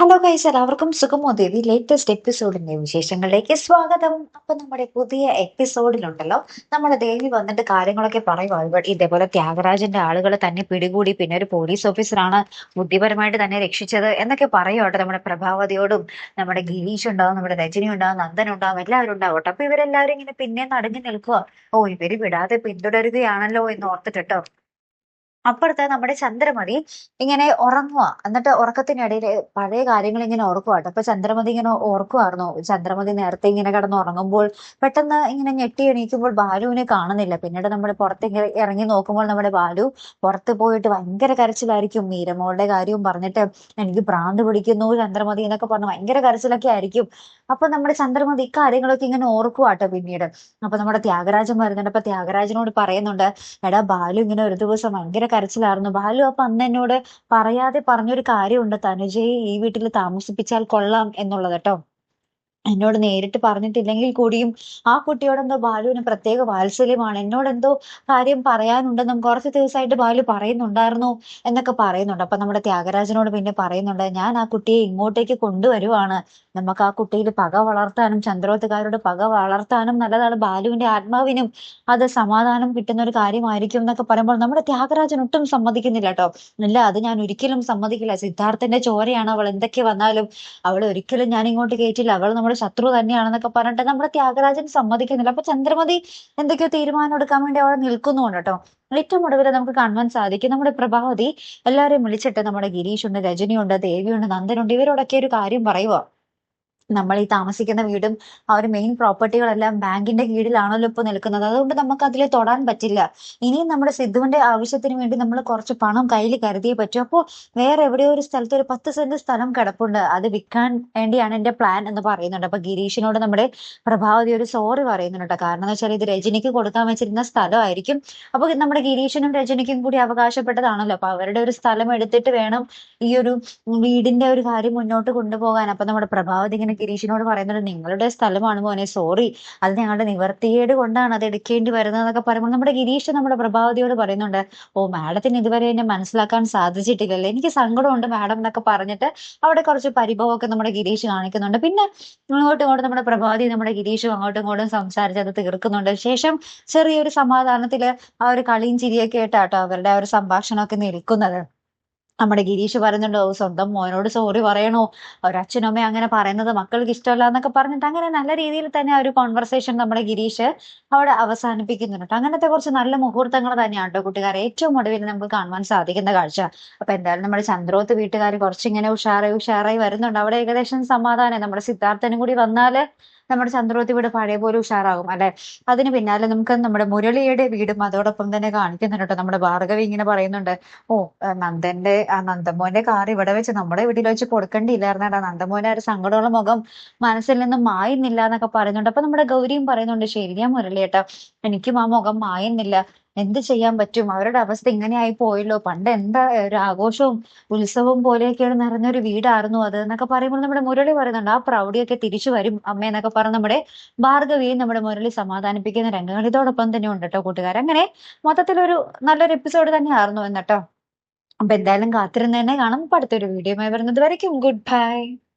Hello guys എല്ലാവർക്കും സുഖമോ? ദേവി latest എപ്പിസോഡിന്റെ വിശേഷങ്ങളിലേക്ക് സ്വാഗതം. അപ്പൊ നമ്മുടെ പുതിയ എപ്പിസോഡിലുണ്ടല്ലോ നമ്മുടെ ദേവി വന്നിട്ട് കാര്യങ്ങളൊക്കെ പറയുക ഇതേപോലെ ത്യാഗരാജന്റെ ആളുകൾ തന്നെ പിടികൂടി പിന്നെ ഒരു പോലീസ് ഓഫീസറാണ് ബുദ്ധിപരമായിട്ട് തന്നെ രക്ഷിച്ചത് എന്നൊക്കെ പറയുവാട്ടെ നമ്മുടെ പ്രഭാവതിയോടും നമ്മുടെ ഗിരീഷ് ഉണ്ടാവും നമ്മുടെ രജനി ഉണ്ടാവും നന്ദൻ ഉണ്ടാവും എല്ലാവരും ഉണ്ടാവട്ടെ അപ്പൊ ഇവരെല്ലാവരും ഇങ്ങനെ പിന്നെ നടങ്ങി നിൽക്കുക ഓ ഇവർ വിടാതെ പിന്തുടരുകയാണല്ലോ എന്ന് ഓർത്തിട്ടോ അപ്പുറത്ത് നമ്മുടെ ചന്ദ്രമതി ഇങ്ങനെ ഉറങ്ങുക എന്നിട്ട് ഉറക്കത്തിനിടയിൽ പഴയ കാര്യങ്ങൾ ഇങ്ങനെ ഓർക്കുവാട്ടോ അപ്പൊ ചന്ദ്രമതി ഇങ്ങനെ ഓർക്കുമായിരുന്നു ചന്ദ്രമതി നേരത്തെ ഇങ്ങനെ കിടന്ന് ഉറങ്ങുമ്പോൾ പെട്ടെന്ന് ഇങ്ങനെ ഞെട്ടി എണീക്കുമ്പോൾ ബാലുവിനെ കാണുന്നില്ല. പിന്നീട് നമ്മൾ പുറത്തേക്ക് ഇറങ്ങി നോക്കുമ്പോൾ നമ്മുടെ ബാലു പുറത്ത് പോയിട്ട് ഭയങ്കര കരച്ചിലായിരിക്കും. മീരമോളുടെ കാര്യവും പറഞ്ഞിട്ട് എനിക്ക് ഭ്രാന്ത് പിടിക്കുന്നു ചന്ദ്രമതി എന്നൊക്കെ പറഞ്ഞു ഭയങ്കര കരച്ചിലൊക്കെ ആയിരിക്കും. അപ്പൊ നമ്മുടെ ചന്ദ്രമതി ഇക്കാര്യങ്ങളൊക്കെ ഇങ്ങനെ ഓർക്കുവാട്ടോ പിന്നീട്. അപ്പൊ നമ്മുടെ ത്യാഗരാജൻ വരുന്നുണ്ട്. അപ്പൊ ത്യാഗരാജനോട് പറയുന്നുണ്ട് എടാ ബാലു ഇങ്ങനെ ഒരു ദിവസം ഭയങ്കര കരച്ചിലായിരുന്നു. ബാലു അപ്പൊ അന്ന് എന്നോട് പറയാതെ പറഞ്ഞൊരു കാര്യമുണ്ട്. തനുജയെ ഈ വീട്ടിൽ താമസിപ്പിച്ചാൽ കൊള്ളാം എന്നുള്ളത് കേട്ടോ. എന്നോട് നേരിട്ട് പറഞ്ഞിട്ടില്ലെങ്കിൽ കൂടിയും ആ കുട്ടിയോടെന്തോ ബാലുവിന് പ്രത്യേക വാത്സല്യമാണ്. എന്നോട് എന്തോ കാര്യം പറയാനുണ്ടെന്നും കുറച്ച് ദിവസമായിട്ട് ബാലു പറയുന്നുണ്ടായിരുന്നു എന്നൊക്കെ പറയുന്നുണ്ട്. അപ്പൊ നമ്മുടെ ത്യാഗരാജനോട് പിന്നെ പറയുന്നുണ്ട് ഞാൻ ആ കുട്ടിയെ ഇങ്ങോട്ടേക്ക് കൊണ്ടുവരുവാണ്. നമുക്ക് ആ കുട്ടിയിൽ പക വളർത്താനും ചന്ദ്രോത്തുകാരോട് പക വളർത്താനും നല്ലതാണ്. ബാലുവിന്റെ ആത്മാവിനും അത് സമാധാനം കിട്ടുന്ന ഒരു കാര്യമായിരിക്കും എന്നൊക്കെ പറയുമ്പോൾ നമ്മുടെ ത്യാഗരാജൻ ഒട്ടും സമ്മതിക്കുന്നില്ല കേട്ടോ. ഇല്ല അത് ഞാൻ ഒരിക്കലും സമ്മതിക്കില്ല. സിദ്ധാർത്ഥന്റെ ചോരയാണ് അവൾ. എന്തൊക്കെ വന്നാലും അവൾ ഒരിക്കലും ഞാൻ ഇങ്ങോട്ട് കയറ്റില്ല അവൾ നമ്മുടെ ശത്രു തന്നെയാണെന്നൊക്കെ പറഞ്ഞിട്ട് നമ്മുടെ ത്യാഗരാജൻ സമ്മതിക്കുന്നില്ല. അപ്പൊ ചന്ദ്രമതി എന്തൊക്കെയോ തീരുമാനം എടുക്കാൻ വേണ്ടി അവിടെ നിൽക്കുന്നുണ്ട് കേട്ടോ. ഏറ്റവും ഒടുവിൽ നമുക്ക് കാണുവാൻ സാധിക്കും നമ്മുടെ പ്രഭാവതി എല്ലാവരെയും വിളിച്ചിട്ട് നമ്മുടെ ഗിരീഷ് ഉണ്ട് രജനിയുണ്ട് ദേവിയുണ്ട് നന്ദനുണ്ട് ഇവരോടൊക്കെ ഒരു കാര്യം പറയുക നമ്മൾ ഈ താമസിക്കുന്ന വീടും ആ ഒരു മെയിൻ പ്രോപ്പർട്ടികളെല്ലാം ബാങ്കിന്റെ കീഴിലാണല്ലോ ഇപ്പൊ നിൽക്കുന്നത്. അതുകൊണ്ട് നമുക്ക് അതിൽ തൊടാൻ പറ്റില്ല. ഇനിയും നമ്മുടെ സിദ്ധുവിന്റെ ആവശ്യത്തിന് വേണ്ടി നമ്മൾ കുറച്ച് പണം കയ്യിൽ കരുതിയേ പറ്റൂ. അപ്പോൾ വേറെ എവിടെയോ ഒരു സ്ഥലത്ത് ഒരു പത്ത് സെന്റ് സ്ഥലം കിടപ്പുണ്ട്. അത് വിൽക്കാൻ വേണ്ടിയാണ് എന്റെ പ്ലാൻ എന്ന് പറയുന്നുണ്ട്. അപ്പൊ ഗിരീഷിനോട് നമ്മുടെ പ്രഭാവതി ഒരു സോറി പറയുന്നുണ്ട് കാരണം എന്ന് വെച്ചാൽ ഇത് രജനിക്ക് കൊടുക്കാൻ വെച്ചിരുന്ന സ്ഥലമായിരിക്കും. അപ്പൊ നമ്മുടെ ഗിരീഷിനും രജനിക്കും കൂടി അവകാശപ്പെട്ടതാണല്ലോ. അപ്പൊ അവരുടെ ഒരു സ്ഥലം എടുത്തിട്ട് വേണം ഈ ഒരു വീടിന്റെ ഒരു കാര്യം മുന്നോട്ട് കൊണ്ടുപോകാൻ. അപ്പൊ നമ്മുടെ പ്രഭാവതി ഇങ്ങനെ ഗിരീഷിനോട് പറയുന്നത് നിങ്ങളുടെ സ്ഥലമാണ് മോനെ സോറി അത് ഞങ്ങളുടെ നിവർത്തിയേട് കൊണ്ടാണ് അത് എടുക്കേണ്ടി വരുന്നത് എന്നൊക്കെ പറയുമ്പോൾ നമ്മുടെ ഗിരീഷ് നമ്മുടെ പ്രഭാവതിയോട് പറയുന്നുണ്ട് ഓ മാഡത്തിന് ഇതുവരെ എന്നെ മനസ്സിലാക്കാൻ സാധിച്ചിട്ടില്ലല്ലേ? എനിക്ക് സങ്കടമുണ്ട് മാഡം എന്നൊക്കെ പറഞ്ഞിട്ട് അവിടെ കുറച്ച് പരിഭവമൊക്കെ നമ്മുടെ ഗിരീഷ് കാണിക്കുന്നുണ്ട്. പിന്നെ അങ്ങോട്ടും ഇങ്ങോട്ടും നമ്മുടെ പ്രഭാവതി നമ്മുടെ ഗിരീഷും അങ്ങോട്ടും ഇങ്ങോട്ടും സംസാരിച്ച് അത് തീർക്കുന്നുണ്ട്. ശേഷം ചെറിയൊരു സമാധാനത്തിൽ ആ ഒരു കളിയും ചിരിയൊക്കെ ആയിട്ടാട്ടോ അവരുടെ ആ ഒരു സംഭാഷണമൊക്കെ നിൽക്കുന്നത്. നമ്മുടെ ഗിരീഷ് പറയുന്നുണ്ടോ സ്വന്തം മോനോട് സോറി പറയണോ? ഒരച്ഛനും അമ്മയും അങ്ങനെ പറയുന്നത് മക്കൾക്ക് ഇഷ്ടമല്ല എന്നൊക്കെ പറഞ്ഞിട്ട് അങ്ങനെ നല്ല രീതിയിൽ തന്നെ ആ ഒരു കോൺവെർസേഷൻ നമ്മുടെ ഗിരീഷ് അവിടെ അവസാനിപ്പിക്കുന്നുണ്ട്. അങ്ങനത്തെ കുറച്ച് നല്ല മുഹൂർത്തങ്ങൾ തന്നെയാണ് കേട്ടോ കൂട്ടുകാരെ. ഏറ്റവും ഒടുവിൽ നമുക്ക് കാണുവാൻ സാധിക്കുന്ന കാഴ്ച. അപ്പൊ എന്തായാലും നമ്മുടെ ചന്ദ്രോത്ത് വീട്ടുകാർ കുറച്ചിങ്ങനെ ഉഷാറായി ഉഷാറായി വരുന്നുണ്ട്. അവിടെ ഏകദേശം സമാധാനം. നമ്മുടെ സിദ്ധാർത്ഥനും കൂടി വന്നാൽ നമ്മുടെ ചന്ദ്രോത്തി വീട് പഴയ പോലെ ഉഷാറാകും അല്ലെ? അതിന് പിന്നാലെ നമുക്ക് നമ്മുടെ മുരളിയുടെ വീടും അതോടൊപ്പം തന്നെ കാണിക്കുന്നുണ്ട്. നമ്മുടെ ഭാർഗവി ഇങ്ങനെ പറയുന്നുണ്ട് ഓ നന്ദന്റെ ആ നന്ദമോന്റെ കാർ ഇവിടെ വെച്ച് നമ്മുടെ വീട്ടിൽ വെച്ച് കൊടുക്കേണ്ടിയില്ലായിരുന്നേട്ടാ നന്ദമോന്റെ ഒരു സങ്കടമുള്ള മുഖം മനസ്സിൽ നിന്ന് മായുന്നില്ല എന്നൊക്കെ പറയുന്നുണ്ട്. അപ്പൊ നമ്മുടെ ഗൗരിയും പറയുന്നുണ്ട് ശരിയാ മുരളിയേട്ടാ. എനിക്കും ആ മുഖം മായുന്നില്ല. എന്ത് ചെയ്യാൻ പറ്റും? അവരുടെ അവസ്ഥ ഇങ്ങനെ ആയി പോയല്ലോ. പണ്ട് എന്താ ഒരു ആഘോഷവും ഉത്സവവും പോലെയൊക്കെയാണ് നിറഞ്ഞൊരു വീടായിരുന്നു അത് എന്നൊക്കെ പറയുമ്പോൾ നമ്മുടെ മുരളി പറയുന്നുണ്ട് ആ പ്രൗഢിയൊക്കെ തിരിച്ചു വരും അമ്മ എന്നൊക്കെ പറഞ്ഞ് നമ്മുടെ ഭാർഗവിയും നമ്മുടെ മുരളി സമാധാനിപ്പിക്കുന്ന രംഗങ്ങൾ ഇതോടൊപ്പം തന്നെ ഉണ്ട് കേട്ടോ കൂട്ടുകാർ അങ്ങനെ മൊത്തത്തിലൊരു നല്ലൊരു എപ്പിസോഡ് തന്നെ ആയിരുന്നു എന്നട്ടോ അപ്പൊ എന്തായാലും കാത്തിരുന്ന് തന്നെ കാണാം. അടുത്തൊരു വീഡിയോ വരുന്നത് വരയ്ക്കും. Good bye.